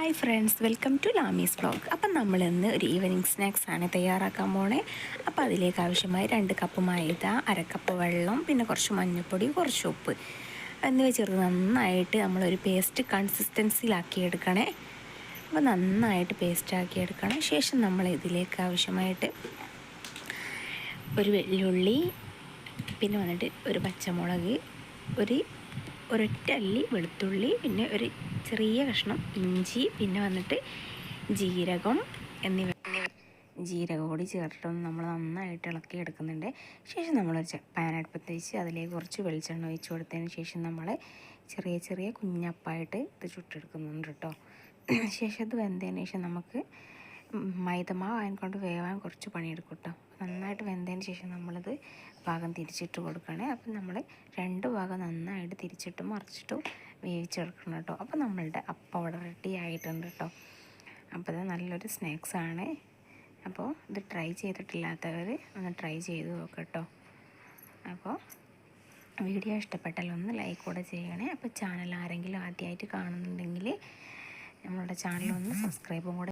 Hi friends welcome to Lamees blog അപ്പം നമ്മൾ ഇന്ന് ഒരു ഈവനിങ് സ്നാക്സ് ആണ് തയ്യാറാക്കാൻ പോണേ. അപ്പോൾ അതിലേക്ക് ആവശ്യമായി രണ്ട് കപ്പ് മൈദ അരക്കപ്പ് വെള്ളം പിന്നെ കുറച്ച് മഞ്ഞൾപ്പൊടി കുറച്ച് ഉപ്പ്. എന്നിവ ചേർത്ത് നന്നായിട്ട് നമ്മളൊരു പേസ്റ്റ് കൺസിസ്റ്റൻസിയിലാക്കി എടുക്കണേ അപ്പോൾ നന്നായിട്ട് പേസ്റ്റ് ആക്കി എടുക്കണം ശേഷം നമ്മൾ ഇതിലേക്ക് ആവശ്യമായിട്ട് ഒരു വെള്ളുള്ളി പിന്നെ വന്നിട്ട് ഒരു പച്ചമുളക് ഒരു ഒരൊറ്റ അല്ലി വെളുത്തുള്ളി പിന്നെ ഒരു ചെറിയ കഷ്ണം ഇഞ്ചി പിന്നെ വന്നിട്ട് ജീരകം എന്നിവ ജീരകം കൂടി ചേർത്തിട്ടൊന്ന് നമ്മൾ നന്നായിട്ട് ഇളക്കി എടുക്കുന്നുണ്ട്. ശേഷം നമ്മൾ പാനടുപ്പത്ത് വെച്ച് അതിലേക്ക് കുറച്ച് വെളിച്ചെണ്ണ ഒഴിച്ച് കൊടുത്തതിന് ശേഷം നമ്മൾ ചെറിയ ചെറിയ കുഞ്ഞപ്പായിട്ട് ഇത് ചുട്ടെടുക്കുന്നുണ്ട് കേട്ടോ ശേഷം ഇത് വെന്തതിന് ശേഷം നമുക്ക് മൈദമാവ് അതിനെക്കൊണ്ട് വേവാൻ കുറച്ച് പണിയെടുക്കും കേട്ടോ നന്നായിട്ട് വെന്തതിന് ശേഷം നമ്മളിത് ഭാഗം തിരിച്ചിട്ട് കൊടുക്കുകയാണ്. അപ്പം നമ്മൾ രണ്ട് ഭാഗം നന്നായിട്ട് തിരിച്ചിട്ടും മറിച്ചിട്ടും വേവിച്ചെടുക്കണം കേട്ടോ. അപ്പം നമ്മളുടെ അപ്പം അവിടെ റെഡി ആയിട്ടുണ്ട് കേട്ടോ. അപ്പോൾ ഇത് നല്ലൊരു സ്നാക്സാണ് അപ്പോൾ ഇത് ട്രൈ ചെയ്തിട്ടില്ലാത്തവർ ഒന്ന് ട്രൈ ചെയ്ത് നോക്കട്ടോ അപ്പോൾ വീഡിയോ ഇഷ്ടപ്പെട്ടാൽ ഒന്ന് ലൈക്ക് കൂടെ ചെയ്യണേ. അപ്പോൾ ചാനൽ ആരെങ്കിലും ആദ്യമായിട്ട് കാണുന്നുണ്ടെങ്കിൽ നമ്മളുടെ ചാനൽ ഒന്ന് സബ്സ്ക്രൈബും കൂടെ